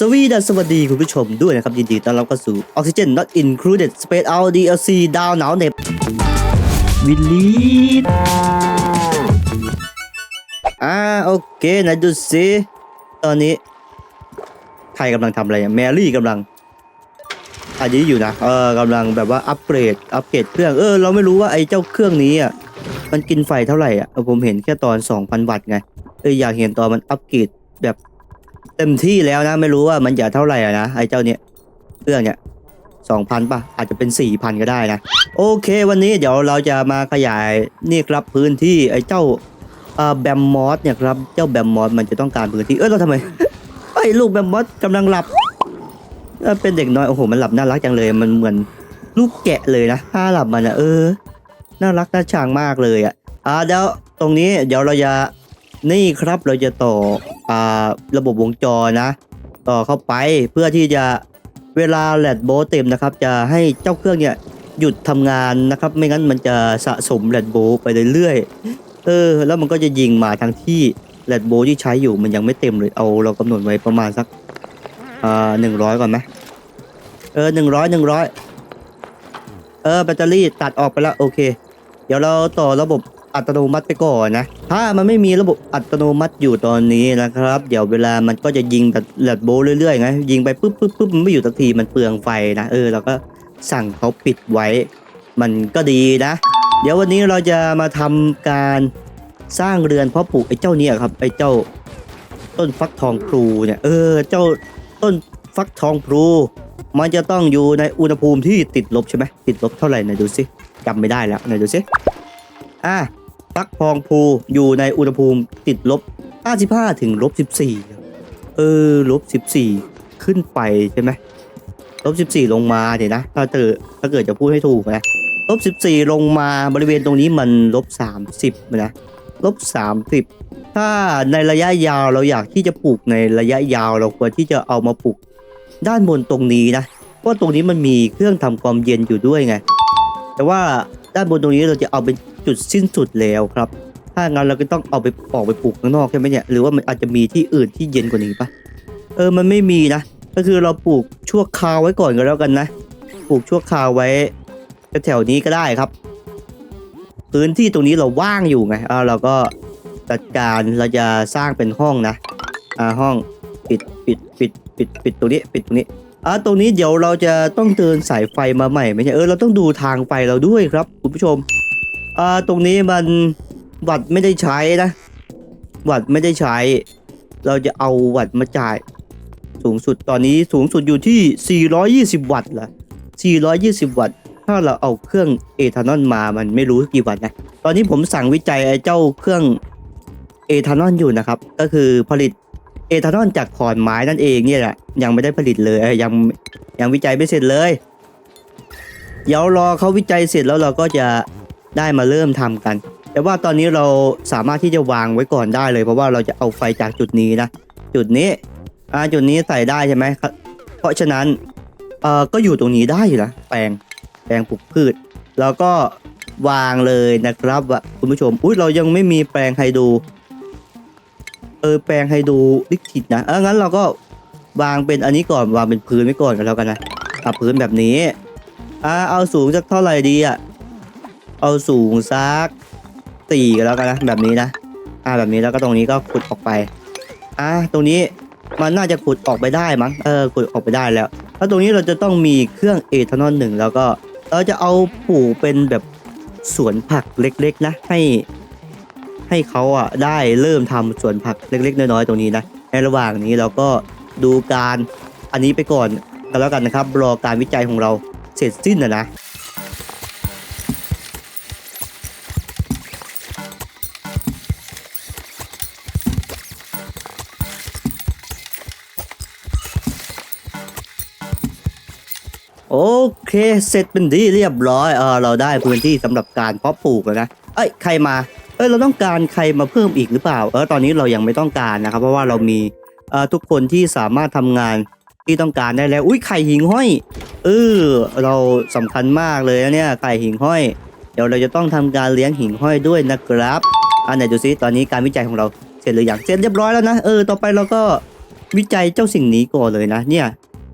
สวีดัสสวัสดีคุณผู้ชมด้วยนะครับ ยินดีต้อนรับเข้าสู่ Oxygen Not Included Space Out DLC ดาวหนาวเน็บวิลลีดอ่าโอเคไหนดูสิตอนนี้ใครกำลังทำอะไรอะแมรี่กำลังอันนี้อยู่นะเออกำลังแบบว่าอัปเกรดอัปเกรดเครื่องเออเราไม่รู้ว่าไอ้เจ้าเครื่องนี้อะมันกินไฟเท่าไหร่อะผมเห็นแค่ตอน 2,000 วัตต์ไงเอออยากเห็นตอนมันอัปเกรดแบบ เต็มที่แล้วนะ ไม่รู้ว่ามันจะเท่าไหร่อะนะไอ้เจ้าเนี้ยเครื่องเนี้ย2,000ป่ะ อาจจะเป็น4,000ก็ได้นะ โอเค วันนี้เดี๋ยวเราจะมาขยายนี่ครับพื้นที่ไอ้เจ้าเอ่อแบมมอสเนี่ยครับ เจ้าแบมมอสมันจะต้องการพื้นที่ เออเราทำไมไอ้ลูกแบมมอสกำลังหลับเออเป็นเด็กน้อย โอ้โห มันหลับน่ารักจังเลย มันเหมือนลูกแกะเลยนะถ้าหลับมันอะเออ น่ารักน่าชังมากเลยอะอ่าเดี๋ยวตรงนี้เดี๋ยวเราจะ นี่ครับเราจะต่ออ่าระบบวงจรนะ ต่อเข้าไปเพื่อที่จะเวลาแลดโบเต็มนะครับ จะให้เจ้าเครื่องเนี่ยหยุดทำงานนะครับ ไม่งั้นมันจะสะสมแลดโบไปเรื่อยๆเออ แล้วมันก็จะยิงมาทั้งที่แลดโบที่ใช้อยู่มันยังไม่เต็มเลยเอาเรากำหนดไว้ประมาณสักอ่าหนึ่งร้อยก่อนไหมเออหนึ่งร้อยหนึ่งร้อยเออแบตเตอรี่ตัดออกไปแล้วโอเค เดี๋ยวเราต่อระบบ อัตโนมัติไปก่อนนะ ถ้ามันไม่มีระบบอัตโนมัติอยู่ตอนนี้นะครับ เดี๋ยวเวลามันก็จะยิงแบบแลดโบเรื่อยๆไงยิงไปปุ๊บปุ๊บปุ๊บมันไม่อยู่สักทีมันเปลืองไฟนะเออเราก็สั่งเขาปิดไว้ มันก็ดีนะ เดี๋ยววันนี้เราจะมาทำการสร้างเรือนเพาะปลูกไอ้เจ้าเนี่ยครับไอ้เจ้าต้นฟักทองพลูเนี่ยเออเจ้าต้นฟักทองพลูมันจะต้องอยู่ในอุณหภูมิที่ติดลบใช่ไหมติดลบเท่าไหร่ไหนดูสิจำไม่ได้แล้วไหนดูสิอะ ฟักทองภูอยู่ในอุณหภูมิติดลบ 55 ถึงลบ 14 เออลบ 14 ขึ้นไปใช่ไหมลบ 14 ลงมาเดี๋ยวนะ ถ้าเกิดถ้าเกิดจะพูดให้ถูกนะลบ 14 ลงมาบริเวณตรงนี้มันลบ 30 นะลบ 30 ถ้าในระยะยาวเราอยากที่จะปลูกในระยะยาวเราควรที่จะเอามาปลูกด้านบนตรงนี้นะเพราะตรงนี้มันมีเครื่องทำความเย็นอยู่ด้วยไง แต่ว่าด้านบนตรงนี้เราจะเอาเป็น จุดสิ้นสุดแล้วครับ ถ้างั้นเราก็ต้องเอาไปออกไปปลูกข้างนอกใช่ไหมเนี่ยหรือว่ามันอาจจะมีที่อื่นที่เย็นกว่านี้ปะเออมันไม่มีนะ ก็คือเราปลูกชั่วคราวไว้ก่อนก็แล้วกันนะ ปลูกชั่วคราวไว้แถวๆนี้ก็ได้ครับ พื้นที่ตรงนี้เราว่างอยู่ไงอ่าเราก็จัดการเราจะสร้างเป็นห้องนะอ่าห้องปิดปิดปิดปิดปิดตรงนี้ปิดตรงนี้อ่าตรงนี้เดี๋ยวเราจะต้องเดินสายไฟมาใหม่ไหมเนี่ยเออเราต้องดูทางไฟเราด้วยครับคุณผู้ชม อ่าตรงนี้มันวัดไม่ได้ใช้นะวัดไม่ได้ใช้ เราจะเอาวัดมาจ่าย สูงสุดตอนนี้สูงสุดอยู่ที่ 420 วัตต์ละ420 วัตต์ ถ้าเราเอาเครื่องเอทานอลมามันไม่รู้กี่วัตต์นะ ตอนนี้ผมสั่งวิจัยไอ้เจ้าเครื่องเอทานอลอยู่นะครับ ก็คือผลิตเอทานอลจากขอนไม้นั่นเองเนี่ยแหละยังไม่ได้ผลิตเลยยยังยังวิจัยไม่เสร็จเลย เดี๋ยวรอเขาวิจัยเสร็จแล้วเราก็จะ ได้มาเริ่มทำกัน แต่ว่าตอนนี้เราสามารถที่จะวางไว้ก่อนได้เลย เพราะว่าเราจะเอาไฟจากจุดนี้นะ จุดนี้อ่าจุดนี้ใส่ได้ใช่ไหมครับเพราะฉะนั้นเอ่อก็อยู่ตรงนี้ได้อยู่นะแปลงแปลงปลูกพืช แล้วก็วางเลยนะครับว่าคุณผู้ชมอุ้ยเรายังไม่มีแปลงไฮโดรเออแปลงไฮดรลิขิตนะเอองั้นเราก็วางเป็นอันนี้ก่อนวางเป็นพื้นไว้ก่อนกันแล้วกันนะอะพื้นแบบนี้อ่าเอาสูงสักเท่าไหร่ดีอะ เอาสูงสักสี่กันแล้วกันนะแบบนี้นะ อ่าแบบนี้แล้วก็ตรงนี้ก็ขุดออกไป อ่าตรงนี้มันน่าจะขุดออกไปได้มั้ง เออขุดออกไปได้แล้ว แล้วตรงนี้เราจะต้องมีเครื่องเอทานอลหนึ่งแล้วก็เราจะเอาปลูกเป็นแบบสวนผักเล็กๆนะ ให้ ให้เขาอะได้เริ่มทำสวนผักเล็ก ๆ น้อยๆตรงนี้นะ ในระหว่างนี้เราก็ดูการอันนี้ไปก่อนกันแล้วกันนะครับ รอการวิจัยของเราเสร็จสิ้นนะนะ โอเคเสร็จเป็นที่เรียบร้อยเออเราได้พื้นที่สำหรับการเพาะปลูกแล้วนะเอ้ยใครมาเอ้ยเราต้องการใครมาเพิ่มอีกหรือเปล่าเออตอนนี้เรายังไม่ต้องการนะครับ เพราะว่าเรามีเอ่อทุกคนที่สามารถทำงานที่ต้องการได้แล้วอุ้ยไข่หิ่งห้อยเออเราสำคัญมากเลยนะเนี่ยไข่หิ่งห้อย เดี๋ยวเราจะต้องทำการเลี้ยงหิ่งห้อยด้วยนะครับอันไหนดูซิตอนนี้การวิจัยของเราเสร็จหรือยังเสร็จเรียบร้อยแล้วนะเออต่อไปเราก็วิจัยเจ้าสิ่งนี้ก่อนเลยนะ เนี่ย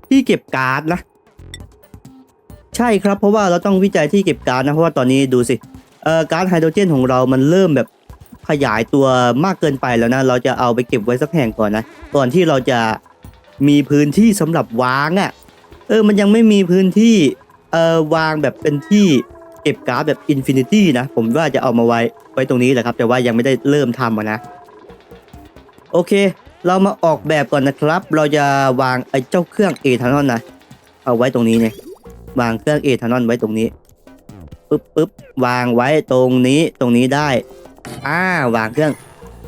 ที่เก็บการ์ดนะ ใช่ครับเพราะว่าเราต้องวิจัยที่เก็บการ์ดนะเพราะว่าตอนนี้ดูสิเอ่อการ์ดไฮโดรเจนของเรามันเริ่มแบบขยายตัวมากเกินไปแล้วนะเราจะเอาไปเก็บไว้สักแห่งก่อนนะก่อนที่เราจะมีพื้นที่สำหรับวางอะ่ะเออมันยังไม่มีพื้นที่เอ่อวางแบบเป็นที่เก็บการ์ดแบบอินฟินิตี้นะผมว่าจะเอามาไว้ไว้ตรงนี้แหละครับ แต่ว่ายังไม่ได้เริ่มทำนะโอเค เรามาออกแบบก่อนนะครับ เราจะวางไอ้เจ้าเครื่องเอทานอลนะ เอาไว้ตรงนี้เนี่ย วางเครื่องเอทานอลไว้ตรงนี้ปึ๊บปึ๊บวางไว้ตรงนี้ตรงนี้ได้อ่าวางเครื่อง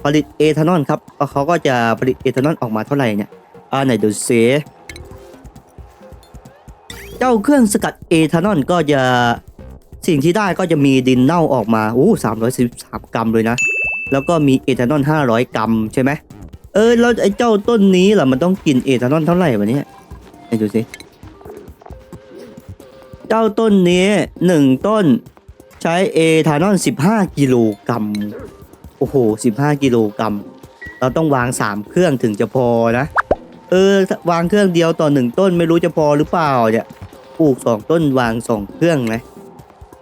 ผลิตเอทานอลครับแล้วเขาก็จะผลิตเอทานอลออกมาเท่าไหร่เนี่ยอ่าไหนดูซิเจ้าเครื่องสกัดเอทานอลก็จะสิ่งที่ได้ก็จะมีดินเน่าออกมาอู้สามร้อยสิบสามกรัมเลยนะ แล้วก็มีเอทานอลห้าร้อยกรัมใช่ไหมเออแล้วไอ้เจ้าต้นนี้ล่ะมันต้องกินเอทานอลเท่าไหร่วะเนี่ยไหนดูสิ เจ้าต้นนี้หนึ่งต้น ใช้เอทานอล15 กิโลกรัมโอ้โห 15 กิโลกรัมเราต้องวาง 3 เครื่องถึงจะพอนะ เออ วางเครื่องเดียวต่อหนึ่งต้นไม่รู้จะพอหรือเปล่าเนี่ยปลูก 2 ต้นวาง 2 เครื่องนะ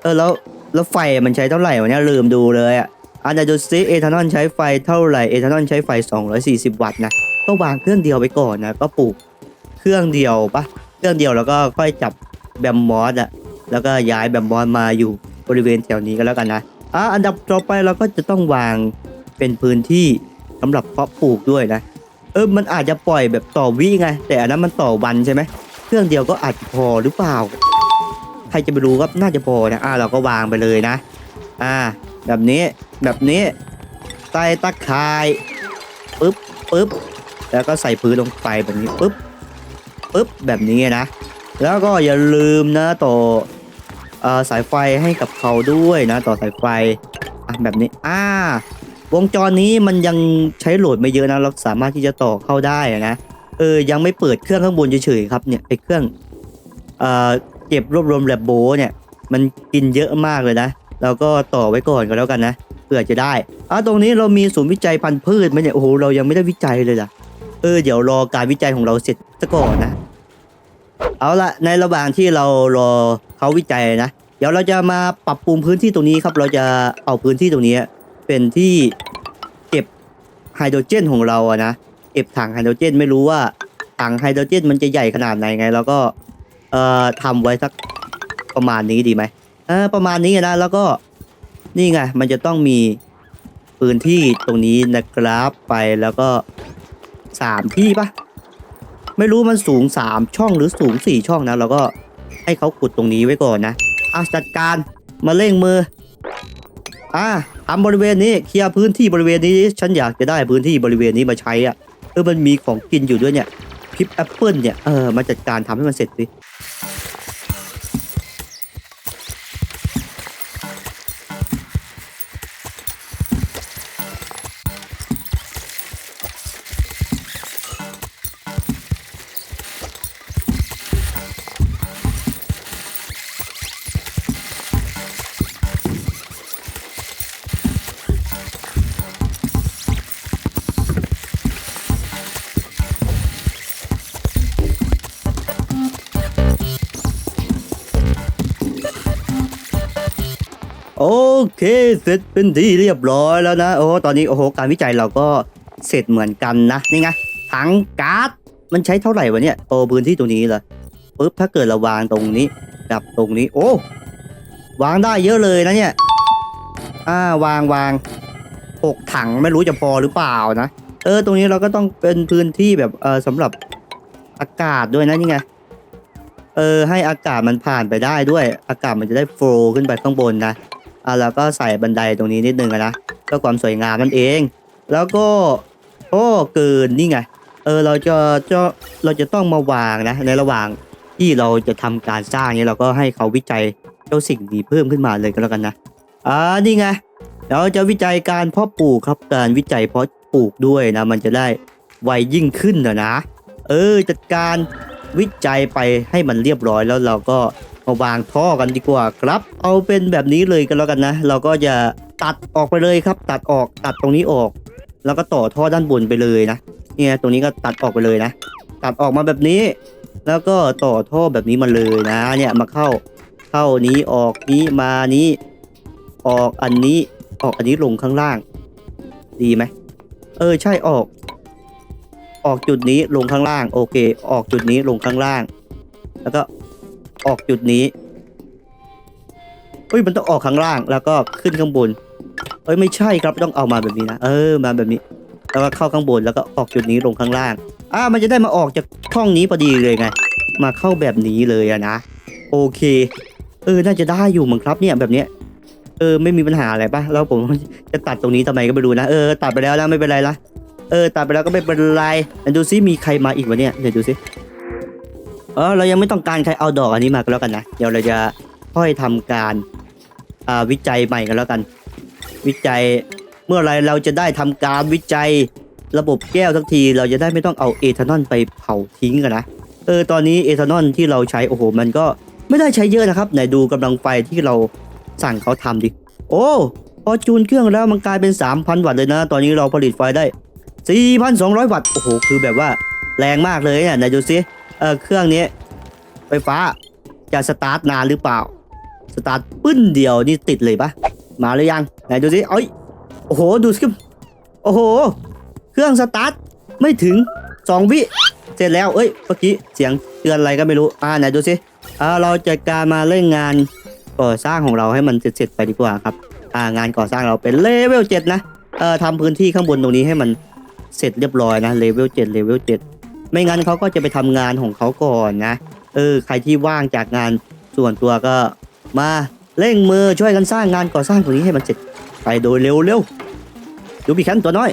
เออแล้วแล้วไฟมันใช้เท่าไหร่วะเนี่ยลืมดูเลยอะอันดับดูซิเอทานอลใช้ไฟเท่าไหร่เอทานอลใช้ไฟ 240 วัตต์นะก็วางเครื่องเดียวไปก่อนนะก็ปลูกเครื่องเดียวปะเครื่องเดียวแล้วก็ค่อยจับ แบมมอสอะแล้วก็ย้ายแบมมอสมาอยู่บริเวณแถวนี้ก็แล้วกันนะอะอันดับต่อไปเราก็จะต้องวางเป็นพื้นที่สำหรับเพาะปลูกด้วยนะ เออมันอาจจะปล่อยแบบต่อวิไง แต่อันนั้นมันต่อวันใช่ไหมเครื่องเดียวก็อาจจะพอหรือเปล่า ใครจะไปรู้ครับน่าจะพอนะอะเราก็วางไปเลยนะ อ่า แบบนี้แบบนี้ใส่ตะข่ายปึ๊บปึ๊บแล้วก็ใส่พื้นลงไปแบบนี้ปึ๊บปึ๊บแบบนี้นะ แล้วก็อย่าลืมนะต่ออสายไฟให้กับเขาด้วยนะ ต่อสายไฟแบบนี้อ่าวงจรนี้มันยังใช้โหลดไม่เยอะนะเราสามารถที่จะต่อเข้าได้นะเออยังไม่เปิดเครื่องข้างบนเฉยๆครับเนี่ยไอเครื่องเอ่อเก็บรวบรวมแลบโบเนี่ยมันกินเยอะมากเลยนะเราก็ต่อไว้ก่อนก็แล้วกันนะเผื่อจะได้อะตรงนี้เรามีศูนย์วิจัยพันธุ์พืชไหมเนี่ยโอ้โหเรายังไม่ได้วิจัยเลยล่ะเออเดี๋ยวรอการวิจัยของเราเสร็จซะก่อนนะ เอาละในระหว่างที่เรารอเขาวิจัยนะ เดี๋ยวเราจะมาปรับปรุงพื้นที่ตรงนี้ครับ เราจะเอาพื้นที่ตรงนี้ เป็นที่เก็บไฮโดรเจนของเราอะนะเก็บถังไฮโดรเจนไม่รู้ว่าถังไฮโดรเจนมันจะใหญ่ขนาดไหนไง แล้วก็เอ่อทำไว้สักประมาณนี้ดีไหมเออประมาณนี้นะแล้วก็นี่ไงมันจะต้องมีพื้นที่ตรงนี้นะครับไปแล้วก็สามที่ปะ ไม่รู้มันสูง 3 ช่องหรือสูง 4 ช่องนะเราก็ให้เขาขุดตรงนี้ไว้ก่อนนะอะจัดการมาเร่งมืออะทำบริเวณนี้เคลียร์พื้นที่บริเวณนี้ฉันอยากจะได้พื้นที่บริเวณนี้มาใช้อะเออมันมีของกินอยู่ด้วยเนี่ยพริปแอปเปิลเนี่ยเออมาจัดการทำให้มันเสร็จสิ เสร็จเป็นที่เรียบร้อยแล้วนะโอ้ตอนนี้โอ้โหการวิจัยเราก็เสร็จเหมือนกันนะนี่ไงถังก๊าซมันใช้เท่าไหร่วะเนี่ยโอ้พื้นที่ตรงนี้เหรอปุ๊บถ้าเกิดเราวางตรงนี้กับตรงนี้ โอ้วางได้เยอะเลยนะเนี่ยอ่าวางวางหกถังไม่รู้จะพอหรือเปล่านะเออตรงนี้เราก็ต้องเป็นพื้นที่แบบเออสำหรับอากาศด้วยนะนี่ไงเออให้อากาศมันผ่านไปได้ด้วย อากาศมันจะได้โฟล์ขึ้นไปข้างบนนะ อะแล้วก็ใส่บันไดตรงนี้นิดนึงนะเพื่อความสวยงามนั่นเอง แล้วก็โอ้เกินนี่ไงเออเราจะจะเราจะต้องมาวางนะ ในระหว่างที่เราจะทำการสร้างเนี่ยเราก็ให้เขาวิจัยเจ้าสิ่งนี้เพิ่มขึ้นมาเลยก็แล้วกันนะอ่านี่ไงเราจะวิจัยการเพาะปลูกครับการวิจัยเพาะปลูกด้วยนะ มันจะได้ไวยิ่งขึ้นนะนะ เออจัดการวิจัยไปให้มันเรียบร้อยแล้วเราก็ มาวางท่อกันดีกว่าครับ เอาเป็นแบบนี้เลยก็แล้วกันนะ เราก็จะตัดออกไปเลยครับ ตัดออกตัดตรงนี้ออก แล้วก็ต่อท่อด้านบนไปเลยนะเนี่ยตรงนี้ก็ตัดออกไปเลยนะ ตัดออกมาแบบนี้ แล้วก็ต่อท่อแบบนี้มาเลยนะ เนี่ยมาเข้าเข้านี้ออกนี้มานี้ ออกอันนี้ออกอันนี้ลงข้างล่าง ดีไหมเออใช่ออก ออกจุดนี้ลงข้างล่าง โอเค ออกจุดนี้ลงข้างล่าง แล้วก็ ออกจุดนี้เฮ้ยมันต้องออกข้างล่างแล้วก็ขึ้นข้างบน เอ้ยไม่ใช่ครับต้องเอามาแบบนี้นะเออมาแบบนี้ แล้วก็เข้าข้างบนแล้วก็ออกจุดนี้ลงข้างล่างอ่ามันจะได้มาออกจากช่องนี้พอดีเลยไง มาเข้าแบบนี้เลยอะนะโอเค เออน่าจะได้อยู่มั้งครับเนี่ยแบบเนี้ยเออไม่มีปัญหาอะไรปะแล้วผมจะตัดตรงนี้ทำไมก็ไม่รู้นะเออตัดไปแล้วนะไม่เป็นไรละเออตัดไปแล้วก็ไม่เป็นไรเดี๋ยวดูซิมีใครมาอีกวะเนี่ยเดี๋ยวดูซิ เออเรายังไม่ต้องการใครเอาดอกอันนี้มาก็แล้วกันนะเดี๋ยวเราจะค่อยทำการอ่าวิจัยใหม่กันแล้วกัน วิจัยเมื่อไรเราจะได้ทำการวิจัยระบบแก้วสักที เราจะได้ไม่ต้องเอาเอทานอลไปเผาทิ้งกันนะเออตอนนี้เอทานอลที่เราใช้โอ้โหมันก็ไม่ได้ใช้เยอะนะครับไหนดูกำลังไฟที่เราสั่งเขาทำดิโอ้พอจูนเครื่องแล้วมันกลายเป็น 3,000 วัตต์เลยนะ ตอนนี้เราผลิตไฟได้ 4,200 วัตต์ โอ้โห คือแบบว่าแรงมากเลยเนี่ยไหนดูซิ เออเครื่องนี้ ไฟฟ้าจะสตาร์ทนานหรือเปล่า สตาร์ทปึ้นเดียวนี่ติดเลยปะมาหรือยังไหนดูซิเอ้ยโอ้โหดูสิโอ้โห เครื่องสตาร์ทไม่ถึง2วิเสร็จแล้วเอ้ยเมื่อกี้เสียงเตือนอะไรก็ไม่รู้อ่าไหนดูสิอ่าเราจัดการมาเร่งงานก่อสร้างของเราให้มันเสร็จๆไปดีกว่าครับอ่างานก่อสร้างเราเป็นเลเวล7นะเอ่อทำพื้นที่ข้างบนตรงนี้ให้มันเสร็จเรียบร้อยนะเลเวล7เลเวล7 ไม่งั้นเขาก็จะไปทำงานของเขาก่อนนะ เออ ใครที่ว่างจากงานส่วนตัวก็มาเร่งมือช่วยกันสร้างงานก่อสร้างตรงนี้ให้มันเสร็จไปโดยเร็วเร็วดูพี่แคนตัวน้อย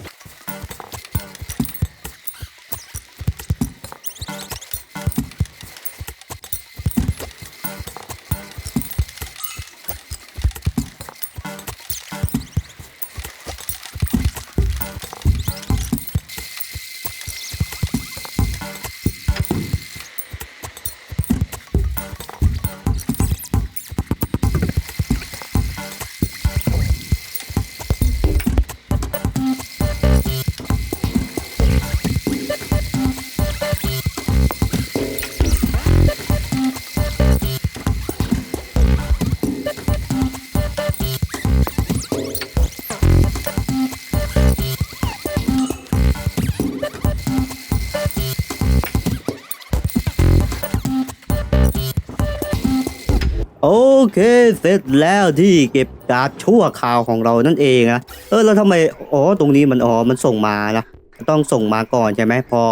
เคเสร็จแล้วที่เก็บการ์ดชั่วคราวของเรานั่นเองนะเออแล้วทำไมอ๋อตรงนี้มันอ๋อมันส่งมานะต้องส่งมาก่อนใช่ไหมพอ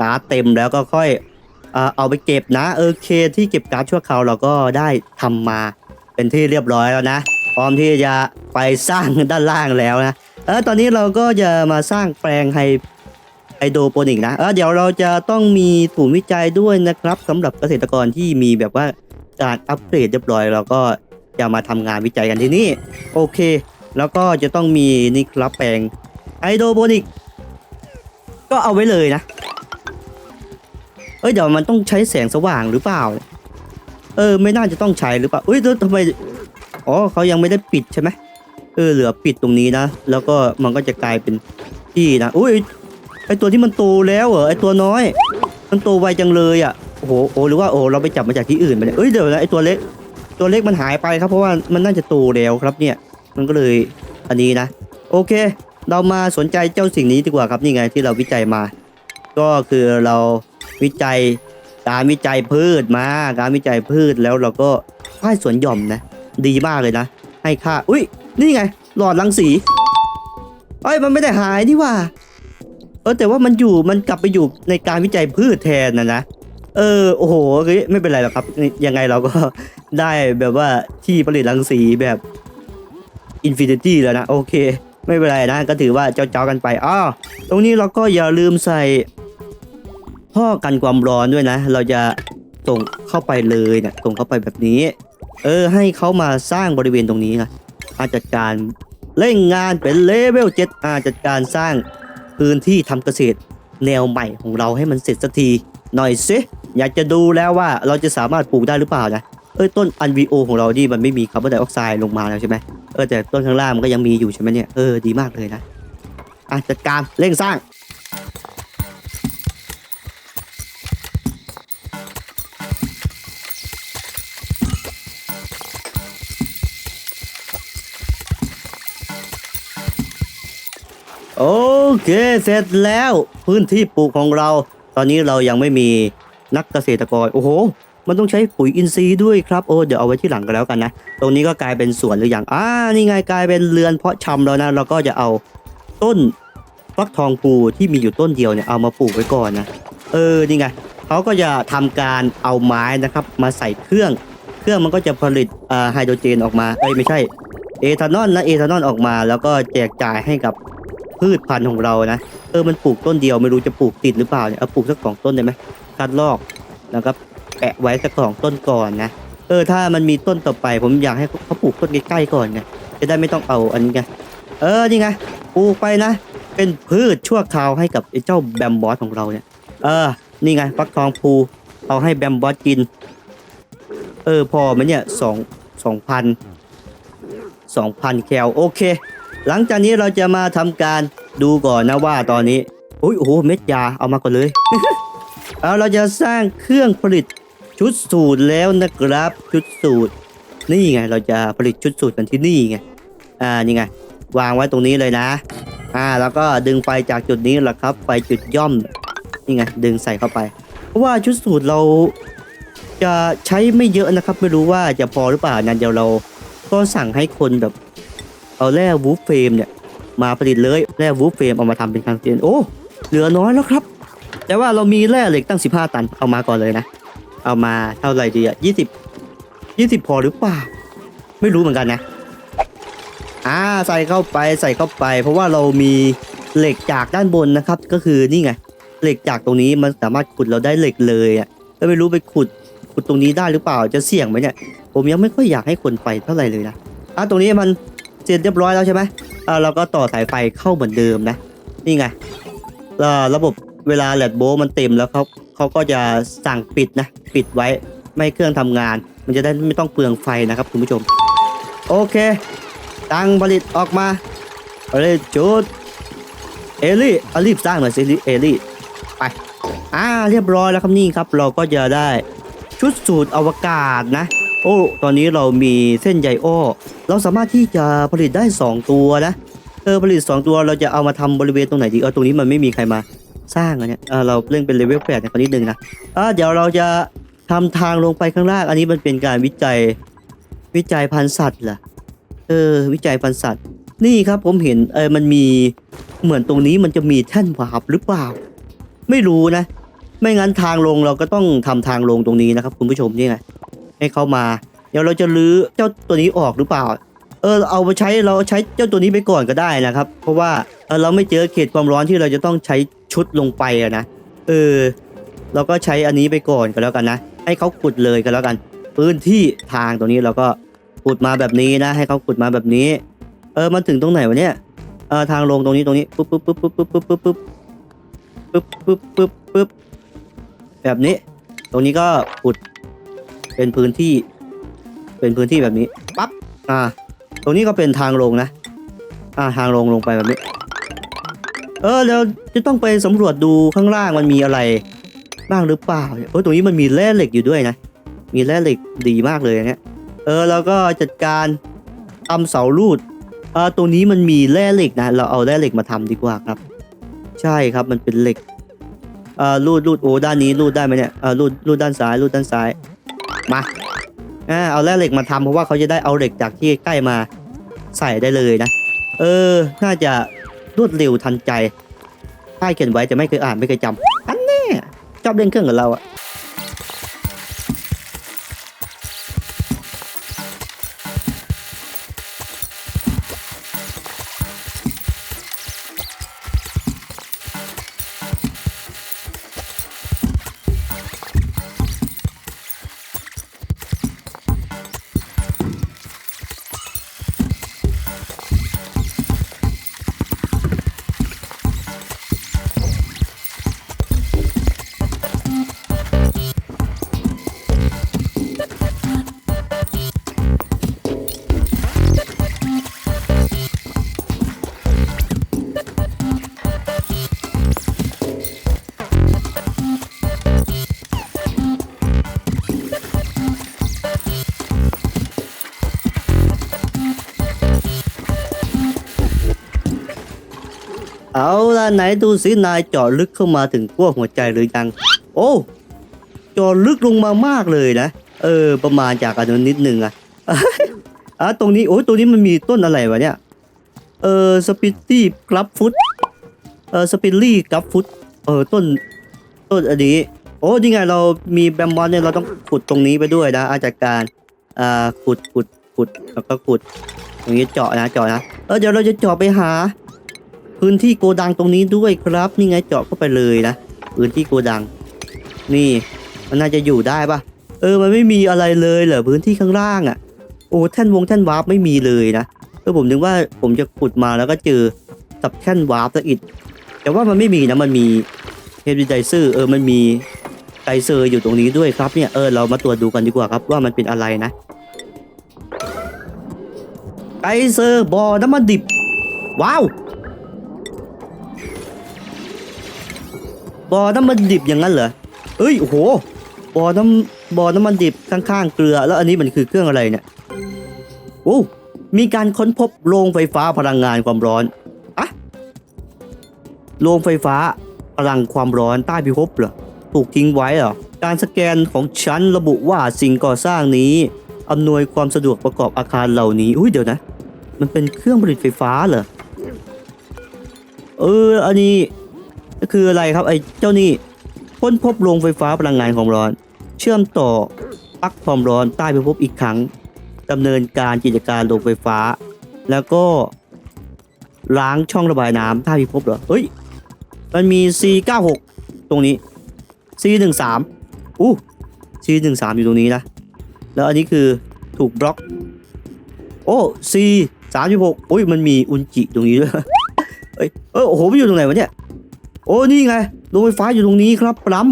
การ์ดเต็มแล้วก็ค่อยเอาไปเก็บนะเออเคที่เก็บการ์ดชั่วคราวเราก็ได้ทำมาเป็นที่เรียบร้อยแล้วนะ พร้อมที่จะไปสร้างด้านล่างแล้วนะเออตอนนี้เราก็จะมาสร้างแปลงไฮไฮโดรโปนิกนะเออเดี๋ยวเราจะต้องมีศูนย์วิจัยด้วยนะครับสำหรับเกษตรกรที่มีแบบว่าการอัปเกรดเรียบร้อย เราก็ จะมาทำงานวิจัยกันที่นี่ โอเค แล้วก็จะต้องมีนี่ครับแปลงไฮโดรโปนิก ก็เอาไว้เลยนะ เอ้ยเดี๋ยวมันต้องใช้แสงสว่างหรือเปล่า เออ ไม่น่าจะต้องใช้หรือเปล่าเอ้ยแล้วทำไมอ๋อเขายังไม่ได้ปิดใช่ไหมเออเหลือปิดตรงนี้นะ แล้วก็มันก็จะกลายเป็นที่นะอุ้ยไอตัวที่มันโตแล้วเหรอไอตัวน้อย มันโตไวจังเลยอะโอ้โหโอ้หรือว่าโอ้เราไปจับมาจากที่อื่นไปเนี่ยเอ้ยเดี๋ยวนะไอตัวเล็ก ตัวเล็กมันหายไปครับเพราะว่ามันน่าจะโตแล้วครับเนี่ย มันก็เลยอันนี้นะ โอเค เรามาสนใจเจ้าสิ่งนี้ดีกว่าครับนี่ไงที่เราวิจัยมา ก็คือเราวิจัยการวิจัยพืชมา การวิจัยพืชแล้วเราก็ให้สวนหย่อมนะ ดีมากเลยนะ ให้ค่าอุ้ยนี่ไง หลอดรังสีเอ้ยมันไม่ได้หายนี่ว่าเออแต่ว่ามันอยู่มันกลับไปอยู่ในการวิจัยพืชแทนนะนะ เออโอ้โหเฮ้ยไม่เป็นไรหรอกครับ ยังไงเราก็ได้แบบว่าที่ผลิตรังสีแบบอินฟินิตี้แล้วนะ โอเค ไม่เป็นไรนะ ก็ถือว่าเจ้าๆกันไปอ้อตรงนี้เราก็อย่าลืมใส่ท่อกันความร้อนด้วยนะ เราจะส่งเข้าไปเลยเนะส่งเข้าไปแบบนี้ เออ ให้เขามาสร้างบริเวณตรงนี้นะอาจัดการเร่งงานเป็นเลเวล7อาจัดการสร้างพื้นที่ทำเกษตรแนวใหม่ของเราให้มันเสร็จสักทีหน่อยสิ อยากจะดูแล้วว่าเราจะสามารถปลูกได้หรือเปล่านะเออต้นอันวีโอของเราดีมันไม่มีคาร์บอนไดออกไซด์ลงมาแล้วใช่ไหมเออแต่ต้นข้างล่างมันก็ยังมีอยู่ใช่ไหมเนี่ยเออดีมากเลยนะอะจัดการเร่งสร้างโอเคเสร็จแล้วพื้นที่ปลูกของเรา ตอนนี้เรายังไม่มี นักเกษตรกรโอ้โห มันต้องใช้ปุ๋ยอินทรีย์ด้วยครับโอ้เดี๋ยวเอาไว้ที่หลังกันแล้วกันนะ ตรงนี้ก็กลายเป็นสวนหรือยังอ่านี่ไงกลายเป็นเรือนเพาะชำแล้วนะเราก็จะเอาต้นฟักทองภูที่มีอยู่ต้นเดียวเนี่ยเอามาปลูกไว้ก่อนนะเออนี่ไงเขาก็จะทำการเอาไม้นะครับมาใส่เครื่อง เครื่องมันก็จะผลิตอ่าไฮโดรเจนออกมาเอ้ยไม่ใช่เอทานอลนะเอทานอลออกมา แล้วก็แจกจ่ายให้กับพืชพันธุ์ของเรานะเออมันปลูกต้นเดียวไม่รู้จะปลูกติดหรือเปล่าเนี่ยเอาปลูกสักสองต้นได้ไหม คัดลอกแล้วก็แปะไว้สักสองต้นก่อนนะเออถ้ามันมีต้นต่อไป ผมอยากให้เขาปลูกต้นใกล้ๆก่อนไงจะได้ไม่ต้องเอาอันนี้ไงเออนี่ไงปลูกไปนะ เป็นพืชชั่วคราวให้กับไอ้เจ้าแบมบอสของเราเนี่ยเออนี่ไงฟักทองภูเอาให้แบมบอสกิน เออพอไหมเนี่ยสองสองพันสองพันแคลโอเค หลังจากนี้เราจะมาทำการดูก่อนนะว่าตอนนี้อุ้ยโอ้โหเม็ดยาเอามาก่อนเลย เอาเราจะสร้างเครื่องผลิตชุดสูตรแล้วนะครับ ชุดสูตร นี่ไงเราจะผลิตชุดสูตรกันที่นี่ไงอ่านี่ไงวางไว้ตรงนี้เลยนะอ่าแล้วก็ดึงไฟจากจุดนี้แหละครับไปจุดย่อมนี่ไงดึงใส่เข้าไป เพราะว่าชุดสูตรเราจะใช้ไม่เยอะนะครับ ไม่รู้ว่าจะพอหรือเปล่านั้นเดี๋ยวเราก็สั่งให้คนแบบ เอาแร่วูฟเฟรมเนี่ย มาผลิตเลยแร่วูฟเฟรมเอามาทำเป็นคางเตียนโอ้เหลือน้อยแล้วครับ แต่ว่าเรามีแร่เหล็กตั้ง 15 ตันเอามาก่อนเลยนะ เอามาเท่าไหร่ดีอะ20 20พอหรือเปล่า ไม่รู้เหมือนกันนะ อ่าใส่เข้าไปใส่เข้าไป เพราะว่าเรามีเหล็กจากด้านบนนะครับ ก็คือนี่ไงเหล็กจากตรงนี้มันสามารถขุดเราได้เหล็กเลยอะก็ไม่รู้ไปขุดขุดตรงนี้ได้หรือเปล่าจะเสี่ยงไหมเนี่ยผมยังไม่ค่อยอยากให้คนไปเท่าไหร่เลยนะอะตรงนี้มันเสร็จเรียบร้อยแล้วใช่ไหมอ่าเราก็ต่อสายไฟเข้าเหมือนเดิมนะ นี่ไงระบบ เวลาแลดโบมันเต็มแล้วเขาเขาก็จะสั่งปิดนะ ปิดไว้ไม่ให้เครื่องทำงาน มันจะได้ไม่ต้องเปลืองไฟนะครับคุณผู้ชม โอเค ตังผลิตออกมาเอาเลยจุดเอลี่เอารีบสร้างหน่อยสิเอลี่ไปอ่าเรียบร้อยแล้วครับนี่ครับ เราก็จะได้ชุดสูตรอวกาศนะ โอ้ตอนนี้เรามีเส้นใยโอ้เราสามารถที่จะผลิตได้ 2 ตัวนะเออผลิต 2 ตัวเราจะเอามาทำบริเวณตรงไหนดีเออตรงนี้มันไม่มีใครมา สร้างอันเนี้ยเออเราเล่นเป็นเลเวลแปดในคนนิดนึงนะอ่าเดี๋ยวเราจะทำทางลงไปข้างล่าง อันนี้มันเป็นการวิจัยวิจัยพันธุ์สัตว์เหรอเออ วิจัยพันธุ์สัตว์ นี่ครับผมเห็นเออมันมีเหมือนตรงนี้มันจะมีแท่นวาร์ปหรือเปล่า ไม่รู้นะ ไม่งั้นทางลงเราก็ต้องทำทางลงตรงนี้นะครับ คุณผู้ชมนี่ไงให้เข้ามา เดี๋ยวเราจะลื้อเจ้าตัวนี้ออกหรือเปล่า เออเอาไปใช้เราใช้เจ้าตัวนี้ไปก่อนก็ได้นะครับ เพราะว่าเออเราไม่เจอเขตความร้อนที่เราจะต้องใช้ ชุดลงไปอะนะเออเราก็ใช้อันนี้ไปก่อนก็แล้วกันนะ ให้เขาขุดเลยก็แล้วกัน พื้นที่ทางตรงนี้เราก็ขุดมาแบบนี้นะ ให้เขาขุดมาแบบนี้ เออมันถึงตรงไหนวะเนี่ยเออทางลงตรงนี้ตรงนี้ปุ๊บปุ๊บปุ๊บปุ๊บปุ๊บปุ๊บปุ๊บปุ๊บปุ๊บปุ๊บปุ๊บปุ๊บแบบนี้ ตรงนี้ก็ขุดเป็นพื้นที่ เป็นพื้นที่แบบนี้ปั๊บอ่า ตรงนี้ก็เป็นทางลงนะ อ่าทางลงลงไปแบบนี้ เออแล้วจะต้องไปสำรวจดูข้างล่างมันมีอะไร บ้างหรือเปล่าเนี่ยโอ้ตรงนี้มันมีแร่เหล็กอยู่ด้วยนะ มีแร่เหล็กดีมากเลยอันเนี่ยเออแล้วก็จัดการทำเสาลูดเออตัวนี้มันมีแร่เหล็กนะเราเอาแร่เหล็กมาทำดีกว่าครับ ใช่ครับมันเป็นเหล็กเออรูดรูดโอ้ด้านนี้รูดได้ไหมเนี่ยเออรูดรูดด้านซ้ายรูดด้านซ้ายมาอ่าเอาแร่เหล็กมาทำเพราะว่าเขาจะได้เอาเหล็กจากที่ใกล้มาใส่ได้เลยนะ เออ น่าจะ รวดเร็วทันใจป้ายเขียนไว้จะไม่เคยอ่านไม่เคยจำอันแน่ชอบเล่นเครื่องกับเราอะ ไหนดูสินายเจาะลึกเข้ามาถึงขั้วหัวใจหรือยัง โอ้เจาะลึกลงมามากเลยนะ เออ ประมาณจากอันนั้นนิดนึงอะอะตรงนี้โอ้ยตรงนี้มันมีต้นอะไรวะเนี่ย เออสปิตตี้กรับฟุต เออสปิลลี่กรับฟุต เออต้นต้นอันนี้ โอ้นี่ไงเรามีแบมบอนเนี่ยเราต้องขุดตรงนี้ไปด้วยนะอาจัดการ อ่าขุดขุดขุดแล้วก็ขุดตรงนี้เจาะนะเจาะนะ เออเดี๋ยวเราจะเจาะไปหา พื้นที่โกดังตรงนี้ด้วยครับ นี่ไงเจาะเข้าไปเลยนะ พื้นที่โกดัง นี่ มันน่าจะอยู่ได้ปะเออ มันไม่มีอะไรเลยเหรอพื้นที่ข้างล่างอะ่ะ โอ้แท่นวงแท่นวาร์ปไม่มีเลยนะเออผมนึกว่าผมจะขุดมาแล้วก็เจอกับแท่นวาร์ปซะอีกแต่ว่ามันไม่มีนะมันมีเฮฟวีไดเซอร์เออมันมีไกเซอร์อยู่ตรงนี้ด้วยครับเนี่ยเออเรามาตรวจดูกันดีกว่าครับว่ามันเป็นอะไรนะไกเซอร์บ่อน้ำมันดิบ ว้าว บ่อน้ำมันดิบอย่างนั้นเหรอเอ้ยโอ้โหบ่อน้ำบ่อน้ำมันดิบข้างๆเกลือ แล้วอันนี้มันคือเครื่องอะไรเนี่ยโอ้มีการค้นพบโรงไฟฟ้าพลังงานความร้อนอะโรงไฟฟ้าพลังความร้อนใต้พิภพเหรอถูกทิ้งไว้เหรอการสแกนของฉันระบุว่าสิ่งก่อสร้างนี้อำนวยความสะดวกประกอบอาคารเหล่านี้อุ้ยเดี๋ยวนะ มันเป็นเครื่องผลิตไฟฟ้าเหรอเอออันนี้ คืออะไรครับไอ้เจ้านี่ค้นพบโรงไฟฟ้าพลังงานความร้อน เชื่อมต่อปลั๊กความร้อนใต้พิภพอีกครั้งดำเนินการกิจการโรงไฟฟ้า แล้วก็ ล้างช่องระบายน้ำใต้พิภพเหรอเฮ้ย มันมี C96 ตรงนี้ C13 อู้ C13 อยู่ตรงนี้นะ แล้วอันนี้คือถูกบล็อก โอ้ C36 โอ้ยมันมีอุนจิตรงนี้ด้วยเอ้ยเออโอ้โหมันอยู่ตรงไหนวะเนี่ย โอ้นี่ไงโรงไฟฟ้าอยู่ตรงนี้ครับปลั๊ม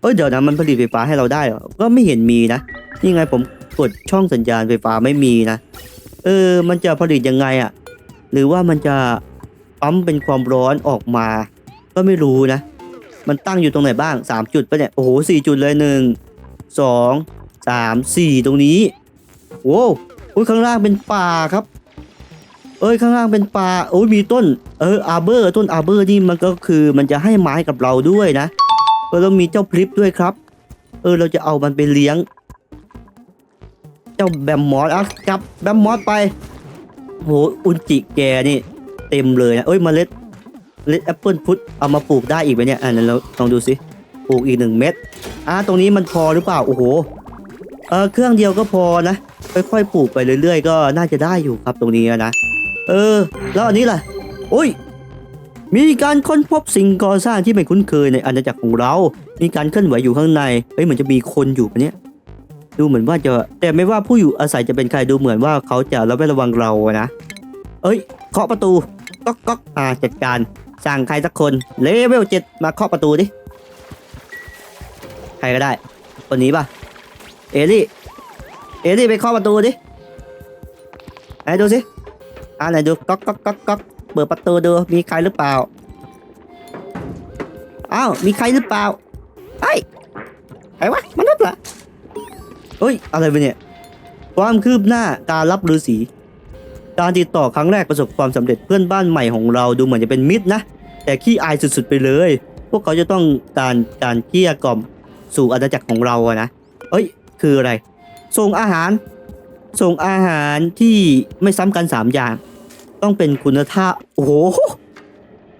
เอ้ยเดี๋ยวนะมันผลิตไฟฟ้าให้เราได้เหรอก็ไม่เห็นมีนะนี่ไงผมกดช่องสัญญาณไฟฟ้าไม่มีนะ เออ มันจะผลิตยังไงอะหรือว่ามันจะปั๊มเป็นความร้อนออกมา ก็ไม่รู้นะ มันตั้งอยู่ตรงไหนบ้าง 3 จุดปะเนี่ย โอ้โหสี่จุดเลยหนึ่งสองสามสี่ตรงนี้ โว้วอุ้ยข้างล่างเป็นป่าครับ เอ้ยข้างล่างเป็นป่าโอ้ยมีต้นเอออาเบอร์ต้นอาเบอร์นี่มันก็คือมันจะให้ไม้กับเราด้วยนะเออแล้วมีเจ้าพลิปด้วยครับ เออเราจะเอามันไปเลี้ยง เจ้าแบมมอสอะกลับแบมมอสไปโหอุนจิแกนี่เต็มเลยนะเอ้ยเมล็ดเมล็ดแอปเปิลพุทเอามาปลูกได้อีกไหมเนี่ยอะนั้นเราลองดูสิปลูกอีกหนึ่งเม็ดอะตรงนี้มันพอหรือเปล่าโอ้โหเออเครื่องเดียวก็พอนะค่อยๆปลูกไปเรื่อยๆ ก็น่าจะได้อยู่ครับตรงนี้นะ เออ แล้วอันนี้ล่ะ โอ้ย มีการค้นพบสิ่งก่อสร้างที่ไม่คุ้นเคยในอาณาจักรของเรา มีการเคลื่อนไหวอยู่ข้างใน เฮ้ยเหมือนจะมีคนอยู่ปะเนี่ยดูเหมือนว่าจะ แต่ไม่ว่าผู้อยู่อาศัยจะเป็นใครดูเหมือนว่าเขาจะระแวดระวังเราอะนะ เอ้ย เคาะประตู ก๊อกก๊อกอ่าจัดการ สั่งใครสักคน เลเวลเจ็ดมาเคาะประตูดิ ใครก็ได้ คนนี้ปะเอลี่ เอลี่ไปเคาะประตูดิ ไหนดูสิ อ่าไหนดูก๊อกก๊อกก๊อกก๊อกเปิดประตูดูมีใครหรือเปล่าอ้าวมีใครหรือเปล่าไอ้ยใครวะมนุษย์เหรอเฮ้ยอะไรไปเนี่ยความคืบหน้าการรับฤาษีการติดต่อครั้งแรกประสบความสำเร็จเพื่อนบ้านใหม่ของเราดูเหมือนจะเป็นมิตรนะ แต่ขี้อายสุดๆไปเลย พวกเขาจะต้องการการเกลี้ยกล่อมสู่อาณาจักรของเราอะนะเอ้ยคืออะไร ส่งอาหาร ส่งอาหารที่ไม่ซ้ำกันสามอย่าง ต้องเป็นคุณภาพโอ้โห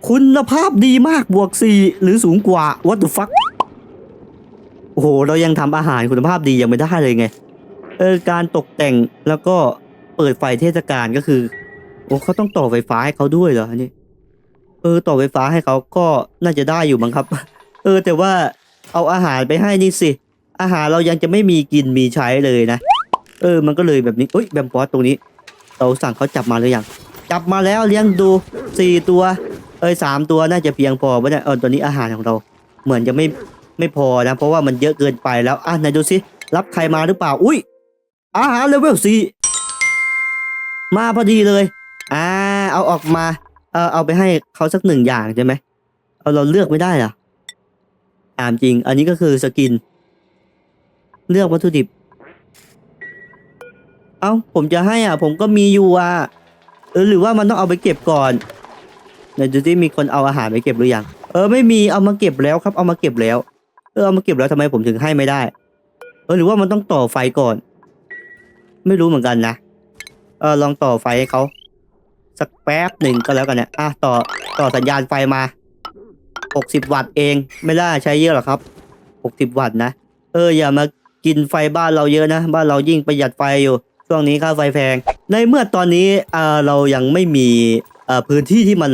คุณภาพดีมากบวกสี่หรือสูงกว่า what the fuck โอ้โห เรายังทำอาหารคุณภาพดียังไม่ได้เลยไง เออ การตกแต่งแล้วก็เปิดไฟเทศกาลก็คือ โอ้เขาต้องต่อไฟฟ้าให้เขาด้วยเหรออันนี่ เออ ต่อไฟฟ้าให้เขาก็น่าจะได้อยู่มั้งครับ เออ แต่ว่าเอาอาหารไปให้นี่สิ อาหารเรายังจะไม่มีกินมีใช้เลยนะ เออ มันก็เลยแบบนี้เอ้ยแบมปอสตรงนี้ เราสั่งเขาจับมาหรือยังจับมาแล้วเลี้ยงดูสี่ตัว เอ้ยสามตัวน่าจะเพียงพอปะเนี่ยเออตอนนี้อาหารของเรา เหมือนจะไม่ไม่พอนะ เพราะว่ามันเยอะเกินไปแล้วอะไหนดูสิรับใครมาหรือเปล่าอุ้ยอาหารเลเวลสี่มาพอดีเลยอ่าเอาออกมาเออเอาไปให้เขาสักหนึ่งอย่างใช่ไหมเอาเราเลือกไม่ได้เหรอตามจริง อันนี้ก็คือสกิน เลือกวัตถุดิบ เอ้าผมจะให้อะ ผมก็มีอยู่อะเออหรือว่ามันต้องเอาไปเก็บก่อนไหนดูที่มีคนเอาอาหารไปเก็บหรือยังเออไม่มีเอามาเก็บแล้วครับ เอามาเก็บแล้ว เออเอามาเก็บแล้วทำไมผมถึงให้ไม่ได้ เออหรือว่ามันต้องต่อไฟก่อน ไม่รู้เหมือนกันนะเออลองต่อไฟให้เขาสักแป๊บหนึ่งก็แล้วกันเนี่ยอะต่อต่อสัญญาณไฟมาหกสิบวัตต์เองไม่ได้ใช้เยอะหรอครับหกสิบวัตต์นะเอออย่ามากินไฟบ้านเราเยอะนะ บ้านเรายิ่งประหยัดไฟอยู่ ช่วงนี้ค่าไฟแพง ในเมื่อตอนนี้เรายังไม่มีพื้นที่ที่มัน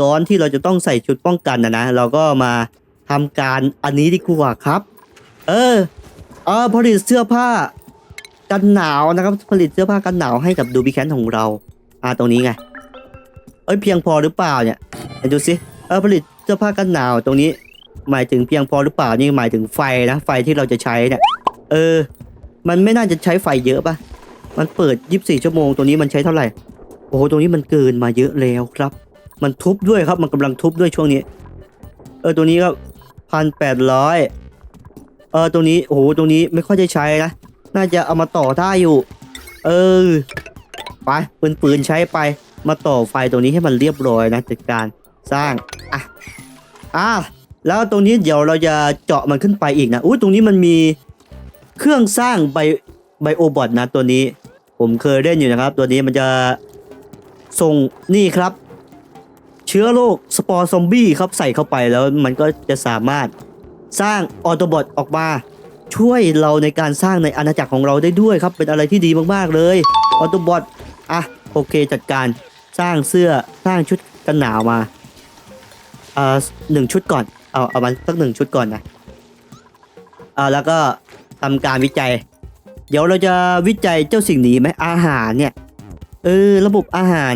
ร้อนที่เราจะต้องใส่ชุดป้องกันนะนะ เราก็มาทำการอันนี้ดีกว่าครับ เออเออผลิตเสื้อผ้ากันหนาวนะครับ ผลิตเสื้อผ้ากันหนาวให้กับดูบิแคนของเรา อ่าตรงนี้ไง เอ้ยเพียงพอหรือเปล่าเนี่ยดูสิเออผลิตเสื้อผ้ากันหนาวตรงนี้ หมายถึงเพียงพอหรือเปล่านี่หมายถึงไฟนะไฟที่เราจะใช้เนี่ยเออ มันไม่น่าจะใช้ไฟเยอะปะ มันเปิด 24 ชั่วโมง ตัวนี้มันใช้เท่าไหร่ โอ้โหตรงนี้มันเกินมาเยอะแล้วครับ มันทุบด้วยครับ มันกำลังทุบด้วยช่วงนี้ เออ ตัวนี้ก็พันแปดร้อยเออ ตัวนี้ โอ้โหตรงนี้ไม่ค่อยจะใช้นะ น่าจะเอามาต่อได้อยู่ เออ ไป ปืนปืนใช้ไป มาต่อไฟตรงนี้ให้มันเรียบร้อยนะจัดการสร้าง อะ อะ แล้วตรงนี้เดี๋ยวเราจะเจาะมันขึ้นไปอีกนะ อุ้ยตรงนี้มันมีเครื่องสร้างไบไบโอบอทนะตัวนี้ ผมเคยเล่นอยู่นะครับ ตัวนี้มันจะส่งนี่ครับ เชื้อโรคสปอร์ซอมบี้ครับใส่เข้าไปแล้วมันก็จะสามารถสร้างออโตบอทออกมา ช่วยเราในการสร้างในอาณาจักรของเราได้ด้วยครับ เป็นอะไรที่ดีมากๆเลยออโตบอทอะโอเคจัดการสร้างเสื้อสร้างชุดกันหนาวมาเอ่อหนึ่งชุดก่อนเอาเอามันสักหนึ่งชุดก่อนนะเอาแล้วก็ทำการวิจัย เดี๋ยวเราจะวิจัยเจ้าสิ่งนี้ไหมอาหารเนี่ย เออ ระบบอาหาร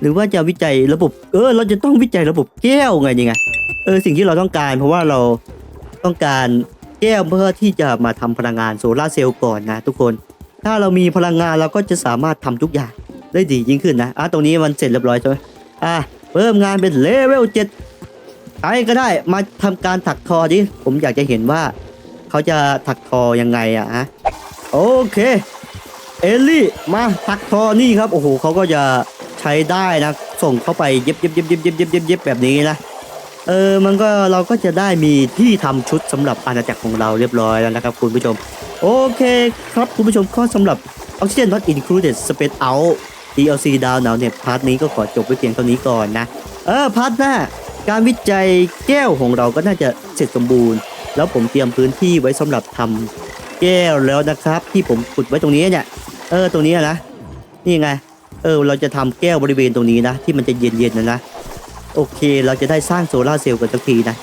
หรือว่าจะวิจัยระบบ เออ เราจะต้องวิจัยระบบแก้วไงยังไง เออ สิ่งที่เราต้องการ เพราะว่าเราต้องการแก้วเพื่อที่จะมาทำพลังงานโซลาเซลล์ก่อนนะทุกคน ถ้าเรามีพลังงานเราก็จะสามารถทำทุกอย่างได้ดียิ่งขึ้นนะ อะ ตรงนี้มันเสร็จเรียบร้อยใช่ไหมอะ เพิ่มงานเป็นเลเวลเจ็ดใครก็ได้มาทำการถักทอดิ ผมอยากจะเห็นว่า เขาจะถักทอยังไงอะฮะ โอเค เอลลี่มาถักทอนี่ครับ โอ้โหเขาก็จะใช้ได้นะ ส่งเข้าไปเย็บเย็บเย็บเย็บเย็บเย็บเย็บเย็บแบบนี้นะเออมันก็เราก็จะได้มีที่ทำชุดสำหรับอาณาจักรของเราเรียบร้อยแล้วนะครับคุณผู้ชม โอเคครับคุณผู้ชมก็สำหรับ Oxygen Not Included Space Out DLC ดาวหนาวเนี่ยพาร์ทนี้ก็ขอจบไว้เพียงเท่านี้ก่อนนะ เออพาร์ทหน้าการวิจัยแก้วของเราก็น่าจะเสร็จสมบูรณ์ แล้วผมเตรียมพื้นที่ไว้สำหรับทำ แก้วแล้วนะครับ ที่ผมขุดไว้ตรงนี้เนี่ยเออตรงนี้นะนี่ไง เออเราจะทำแก้วบริเวณตรงนี้นะ ที่มันจะเย็นๆนะนะโอเค เราจะได้สร้างโซลาเซลล์กันสักทีนะ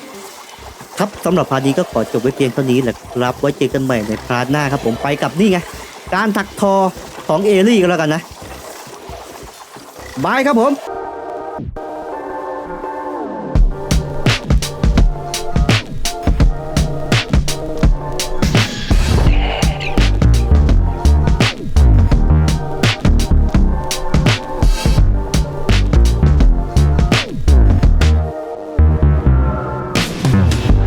ครับสำหรับพาร์ทนี้ก็ขอจบไว้เพียงเท่านี้แหละครับไว้เจอกันใหม่ในพาร์ทหน้าครับผมไปกับนี่ไงการถักทอของเอลี่กันแล้วกันนะบายครับผม